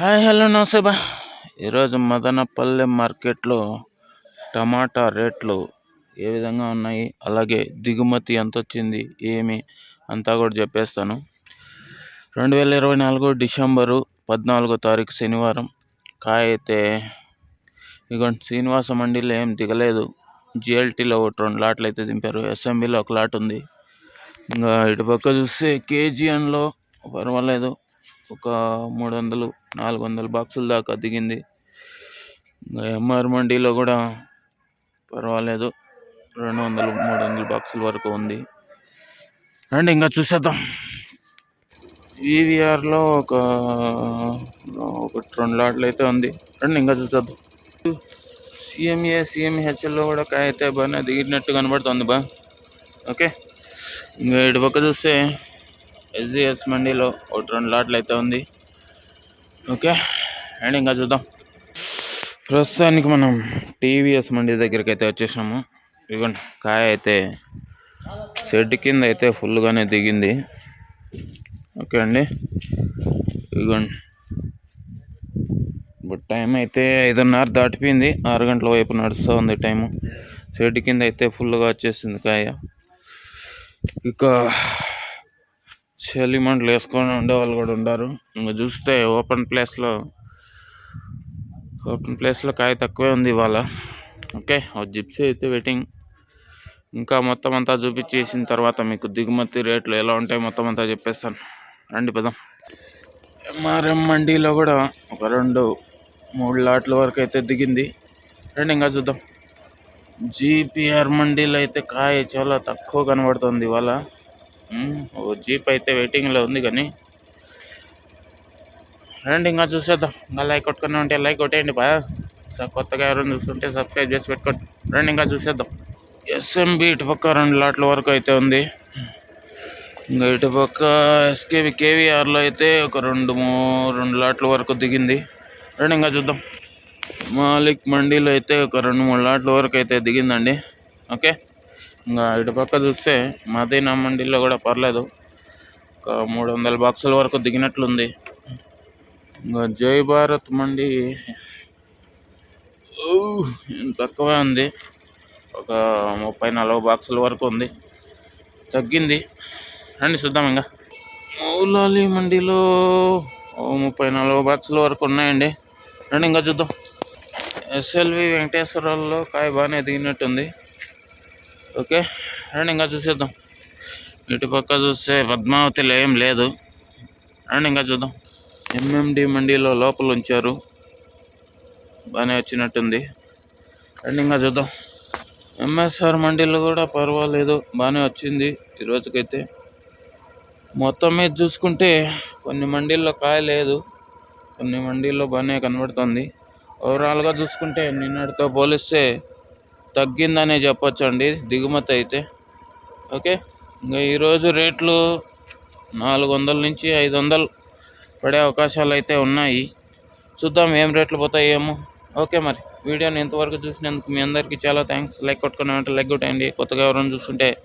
Hi hello నమస్తే బా ఈరోజు మదనపల్లె మార్కెట్లో టమాటా రేట్లు ఏ విధంగా ఉన్నాయి? అలాగే దిగుమతి ఎంత వచ్చింది ఏమి? అంతా కూడా చెప్పేస్తాను. రెండు వేల ఇరవై నాలుగు డిసెంబరు పద్నాలుగో తారీఖు శనివారం. కాయ అయితే ఇగోండి శ్రీనివాస మండీలో ఏం దిగలేదు. జిఎల్టీలో ఒకటి రెండు లాట్లు అయితే దింపారు. ఎస్ఎంబీలో ఒక లాట్ ఉంది. ఇంకా ఇటు పక్క చూస్తే కేజీఎన్లో పర్వాలేదు. ఒక మూడు వందలు నాలుగు వందల బాక్సుల దాకా దిగింది. ఇంకా ఎంఆర్ మండీలో కూడా పర్వాలేదు. రెండు వందలు మూడు వందల బాక్సుల వరకు ఉంది. రండి ఇంకా చూసేద్దాం. ఈవీఆర్లో ఒక ఒకటి రెండు లాట్లు అయితే ఉంది. రండి ఇంకా చూసేద్దాం. సిఎంఏ సిఎంహెచ్ఎల్లో కూడా కాయ అయితే బాగానే దిగినట్టు కనబడుతుంది బా. ఓకే. ఇంకా ఇటు పక్క చూస్తే ఎస్జిఎస్ మండీలో ఒకటి రెండు లాట్లు అయితే ఉంది. ఓకే అండ్ ఇంకా చూద్దాం. ప్రస్తుతానికి మనం టీవీఎస్ మండీ దగ్గరికి అయితే వచ్చేసాము ఇదిగోండి కాయ అయితే షెడ్ కింద అయితే ఫుల్గానే దిగింది. ఓకే అండి. ఇదిగోండి ఇప్పుడు టైం అయితే ఐదున్నర దాటిపోయింది. ఆరు గంటల వైపు నడుస్తూ ఉంది టైము. షెడ్ కింద అయితే ఫుల్గా వచ్చేసింది కాయ. ఇక చలిమంటలు వేసుకొని ఉండేవాళ్ళు కూడా ఉన్నారు ఇంకా చూస్తే ఓపెన్ ప్లేస్లో ఓపెన్ ప్లేస్లో కాయ తక్కువే ఉంది ఇవాళ. ఓకే జిప్సీ అయితే వెయిటింగ్. ఇంకా మొత్తం అంతా చూపించేసిన తర్వాత మీకు దిగుమతి రేట్లు ఎలా ఉంటాయి మొత్తం అంతా చెప్పేస్తాను. రండి పదం. ఎంఆర్ఎం మండీలో కూడా ఒక రెండు మూడు లాట్ల వరకు అయితే దిగింది. రండి ఇంకా చూద్దాం. జీపీఆర్ మండీలో అయితే కాయ చాలా తక్కువ కనబడుతుంది ఇవాళ. ఓ జీప్ అయితే వెయిటింగ్లో ఉంది కానీ. రండి ఇంకా చూసేద్దాం. ఇంకా లైక్ కొట్టుకుని ఉంటే లైక్ కొట్టేయండి బా. కొత్తగా ఎవరైనా చూస్తుంటే సబ్స్క్రైబ్ చేసి పెట్టుకోండి. రండి ఇంకా చూసేద్దాం. ఎస్ఎంబి ఇటు పక్క రెండు లాట్ల వరకు అయితే ఉంది. ఇంకా ఇటు పక్క ఎస్కేవి కేవీఆర్లో అయితే ఒక రెండు మూ రెండు లాట్ల వరకు దిగింది. రండి ఇంకా చూద్దాం. మాలిక్ మండీలో అయితే ఒక రెండు మూడు లాట్ల వరకు అయితే దిగిందండి. ఓకే? ఇంకా ఇటు పక్క చూస్తే మదీనా మండీలో కూడా పర్లేదు. ఒక మూడు వందల బాక్సుల వరకు దిగినట్లుంది. ఇంకా జై భారత్ మండి. తక్కువే ఉంది. ఒక ముప్పై నలభై బాక్సుల వరకు ఉంది. తగ్గింది. రండి చూద్దాం ఇంకా. మౌలాలి మండీలో ఓ ముప్పై నలభై బాక్సుల వరకు ఉన్నాయండి. రండి ఇంకా చూద్దాం. ఎస్ఎల్వి వెంకటేశ్వరాల్లో కాయ బాగానే దిగినట్టుంది. ఓకే. రండి ఇంకా చూసేద్దాం. ఇటు పక్క చూస్తే పద్మావతిలో ఏం లేదు. రండి ఇంకా చూద్దాం. ఎంఎండి మండీలో లోపల ఉంచారు. బాగానే వచ్చినట్టుంది. రండి ఇంకా చూద్దాం. ఎంఎస్ఆర్ మండీలో కూడా పర్వాలేదు. బాగానే వచ్చింది. ఈ రోజుకైతే మొత్తం మీద చూసుకుంటే కొన్ని మండీల్లో కాయ లేదు. కొన్ని మండీల్లో బాగానే కనబడుతుంది. ఓవరాల్గా చూసుకుంటే నిన్నటితో పోలిస్తే తగ్గిందనే చెప్పొచ్చండి. దిగుమతి అయితే. ఓకే? ఇంకా ఈరోజు రేట్లు నాలుగు వందల నుంచి ఐదు వందలు పడే అవకాశాలు అయితే ఉన్నాయి. చూద్దాం ఏం రేట్లు పోతాయేమో. ఓకే మరి. వీడియోని ఇంతవరకు చూసినందుకు మీ అందరికీ చాలా థ్యాంక్స్. లైక్ కొట్టుకుని వెంటనే లైక్ కొట్టండి కొత్తగా ఎవరైనా చూస్తుంటే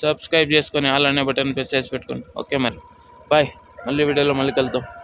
సబ్స్క్రైబ్ చేసుకొని అలానే బటన్ ప్రెస్ చేసి పెట్టుకోండి. ఓకే మరి. బాయ్. మళ్ళీ వీడియోలో మళ్ళీ కలుద్దాం.